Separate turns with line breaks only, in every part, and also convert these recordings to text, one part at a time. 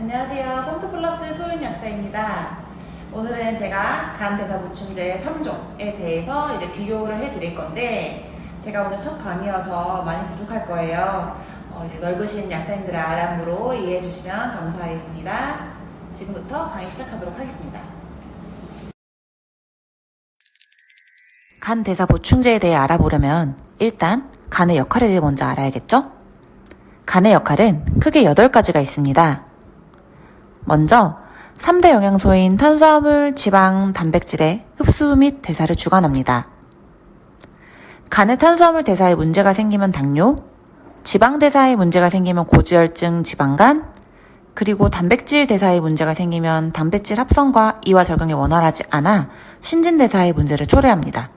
안녕하세요. 홈트플러스 소윤 약사입니다. 오늘은 제가 간 대사 보충제 3종에 대해서 이제 비교를 해드릴 건데 제가 오늘 첫 강의여서 많이 부족할 거예요. 어, 넓으신 약사님들의 아량으로 이해해 주시면 감사하겠습니다. 지금부터 강의 시작하도록 하겠습니다.
간 대사 보충제에 대해 알아보려면 일단 간의 역할에 대해 먼저 알아야겠죠? 간의 역할은 크게 8가지가 있습니다. 먼저 3대 영양소인 탄수화물, 지방, 단백질의 흡수 및 대사를 주관합니다. 간의 탄수화물 대사에 문제가 생기면 당뇨, 지방 대사에 문제가 생기면 고지혈증, 지방간, 그리고 단백질 대사에 문제가 생기면 단백질 합성과 이와 적용이 원활하지 않아 신진 대사의 문제를 초래합니다.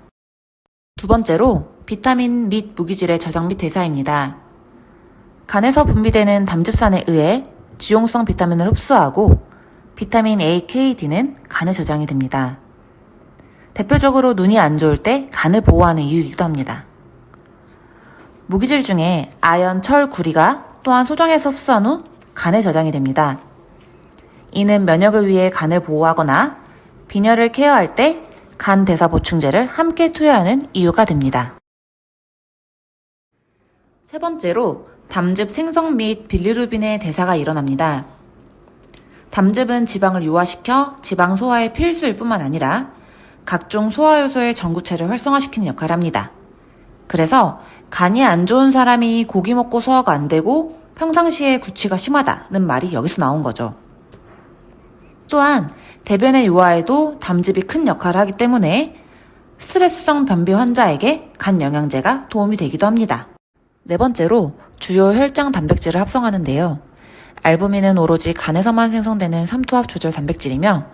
두 번째로 비타민 및 무기질의 저장 및 대사입니다. 간에서 분비되는 담즙산에 의해 지용성 비타민을 흡수하고 비타민 A, K, D는 간에 저장이 됩니다. 대표적으로 눈이 안 좋을 때 간을 보호하는 이유이기도 합니다. 무기질 중에 아연, 철, 구리가 또한 소정에서 흡수한 후 간에 저장이 됩니다. 이는 면역을 위해 간을 보호하거나 빈혈을 케어할 때 간 대사 보충제를 함께 투여하는 이유가 됩니다. 세 번째로 담즙 생성 및 빌리루빈의 대사가 일어납니다. 담즙은 지방을 유화시켜 지방 소화의 필수일 뿐만 아니라 각종 소화 요소의 전구체를 활성화시키는 역할을 합니다. 그래서 간이 안 좋은 사람이 고기 먹고 소화가 안 되고 평상시에 구취가 심하다는 말이 여기서 나온 거죠. 또한 대변의 유화에도 담즙이 큰 역할을 하기 때문에 스트레스성 변비 환자에게 간 영양제가 도움이 되기도 합니다. 네 번째로 주요 혈장 단백질을 합성하는데요. 알부민은 오로지 간에서만 생성되는 삼투압 조절 단백질이며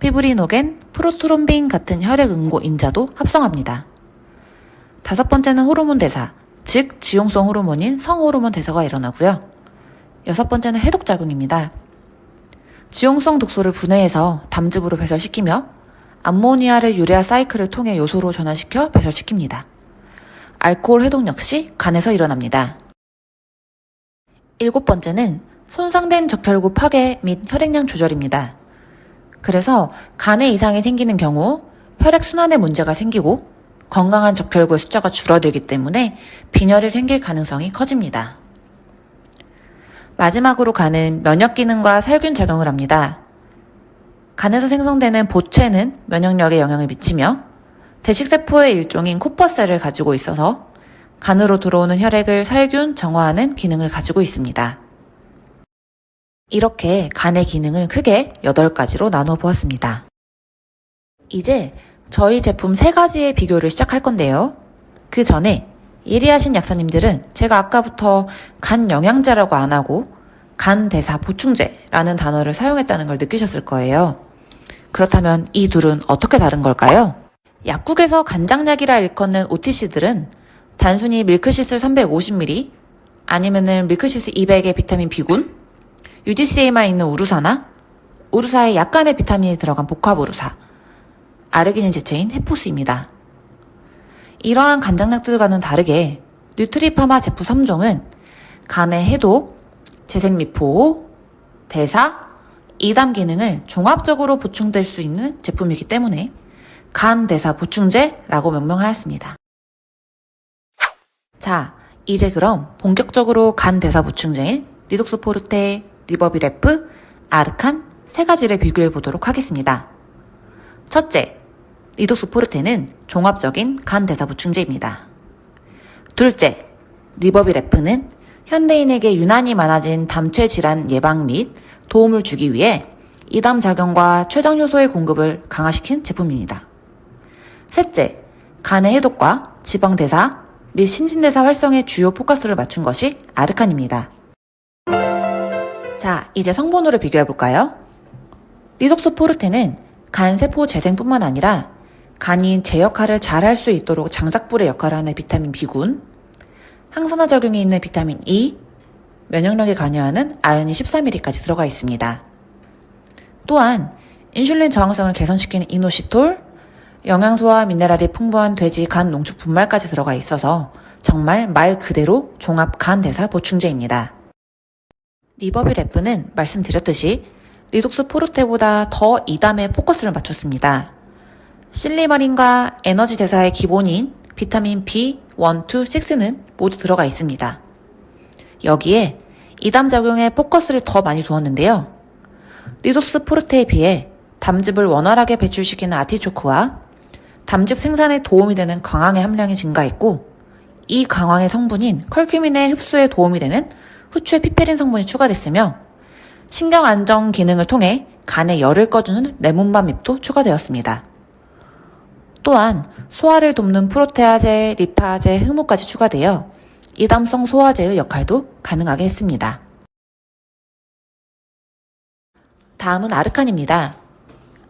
피브리노겐, 프로트롬빈 같은 혈액 응고 인자도 합성합니다. 다섯 번째는 호르몬 대사, 즉 지용성 호르몬인 성호르몬 대사가 일어나고요. 여섯 번째는 해독 작용입니다. 지용성 독소를 분해해서 담즙으로 배설시키며 암모니아를 유레아 사이클을 통해 요소로 전환시켜 배설시킵니다. 알코올 해독 역시 간에서 일어납니다. 일곱 번째는 손상된 적혈구 파괴 및 혈액량 조절입니다. 그래서 간에 이상이 생기는 경우 혈액 순환에 문제가 생기고 건강한 적혈구의 숫자가 줄어들기 때문에 빈혈이 생길 가능성이 커집니다. 마지막으로 간은 면역 기능과 살균 작용을 합니다. 간에서 생성되는 보채는 면역력에 영향을 미치며 대식세포의 일종인 쿠퍼셀을 가지고 있어서 간으로 들어오는 혈액을 살균, 정화하는 기능을 가지고 있습니다. 이렇게 간의 기능을 크게 8가지로 나누어 보았습니다. 이제 저희 제품 3가지의 비교를 시작할 건데요. 그 전에 예리하신 약사님들은 제가 아까부터 간 영양제라고 안 하고 간 대사 보충제라는 단어를 사용했다는 걸 느끼셨을 거예요. 그렇다면 이 둘은 어떻게 다른 걸까요? 약국에서 간장약이라 일컫는 OTC들은 단순히 밀크시슬 350ml 아니면은 밀크시슬 200의 비타민 B군, UDCA만 있는 우루사나 우루사에 약간의 비타민이 들어간 복합 우루사, 아르기닌 지체인 헤포스입니다. 이러한 간장약들과는 다르게 뉴트리파마 제품 3종은 간의 해독, 재생미포, 대사, 이담 기능을 종합적으로 보충될 수 있는 제품이기 때문에 간 대사 보충제라고 명명하였습니다. 자, 이제 그럼 본격적으로 간 대사 보충제인 리독스 포르테, 리버비레프, 아르칸 세 가지를 비교해 보도록 하겠습니다. 첫째, 리독스 포르테는 종합적인 간 대사 보충제입니다. 둘째, 리버비레프는 현대인에게 유난히 많아진 담체 질환 예방 및 도움을 주기 위해 이담 작용과 췌장 효소의 공급을 강화시킨 제품입니다. 셋째, 간의 해독과 지방 대사 및 신진대사 활성의 주요 포커스를 맞춘 것이 아르칸입니다. 자, 이제 성분으로 비교해 볼까요? 리독스 포르테는 간 세포 재생뿐만 아니라 간이 제 역할을 잘 할 수 있도록 장작불의 역할을 하는 비타민 B군, 항산화 작용이 있는 비타민 E, 면역력에 관여하는 아연이 13mg까지 들어가 있습니다. 또한 인슐린 저항성을 개선시키는 이노시톨, 영양소와 미네랄이 풍부한 돼지 간 농축 분말까지 들어가 있어서 정말 말 그대로 종합 간 대사 보충제입니다. 리버비 래프는 말씀드렸듯이 리독스 포르테보다 더 이담에 포커스를 맞췄습니다. 실리마린과 에너지 대사의 기본인 비타민 B, 1, 2, 6는 모두 들어가 있습니다. 여기에 이담 작용에 포커스를 더 많이 두었는데요. 리독스 포르테에 비해 담즙을 원활하게 배출시키는 아티초크와 담즙 생산에 도움이 되는 강황의 함량이 증가했고 이 강황의 성분인 컬큐민의 흡수에 도움이 되는 후추의 피페린 성분이 추가됐으며 신경 안정 기능을 통해 간의 열을 꺼주는 레몬밤 잎도 추가되었습니다. 또한 소화를 돕는 프로테아제, 리파제, 흐무까지 추가되어 이담성 소화제의 역할도 가능하게 했습니다. 다음은 아르칸입니다.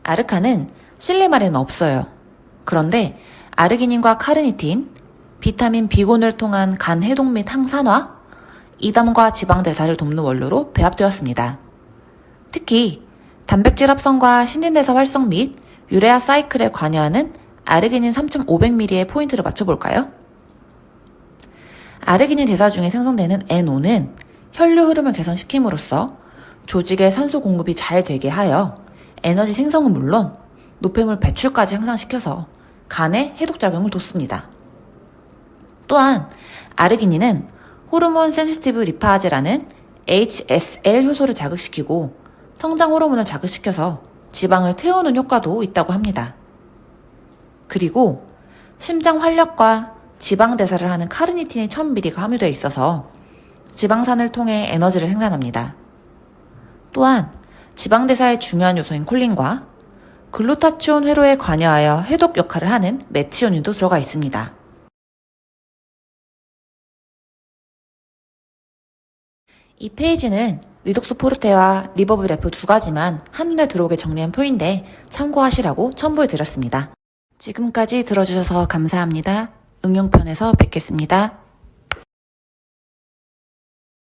아르칸은 실리말에는 없어요. 그런데 아르기닌과 카르니틴, 비타민 비곤을 통한 간 해독 및 항산화, 이담과 지방 대사를 돕는 원료로 배합되었습니다. 특히 단백질 합성과 신진대사 활성 및 유레아 사이클에 관여하는 아르기닌 3,500ml의 포인트를 맞춰볼까요? 아르기닌 대사 중에 생성되는 NO는 혈류 흐름을 개선시킴으로써 조직의 산소 공급이 잘 되게 하여 에너지 생성은 물론 노폐물 배출까지 향상시켜서 간의 해독작용을 돕습니다. 또한 아르기닌은 호르몬 센시티브 리파아제라는 HSL 효소를 자극시키고 성장 호르몬을 자극시켜서 지방을 태우는 효과도 있다고 합니다. 그리고 심장 활력과 지방 대사를 하는 카르니틴의 1000mg가 함유되어 있어서 지방산을 통해 에너지를 생산합니다. 또한 지방 대사의 중요한 요소인 콜린과 글루타치온 회로에 관여하여 해독 역할을 하는 메치오닌도 들어가 있습니다. 이 페이지는 리독스 포르테와 리버브 래프 두 가지만 한눈에 들어오게 정리한 표인데 참고하시라고 첨부해 드렸습니다. 지금까지 들어주셔서 감사합니다. 응용편에서 뵙겠습니다.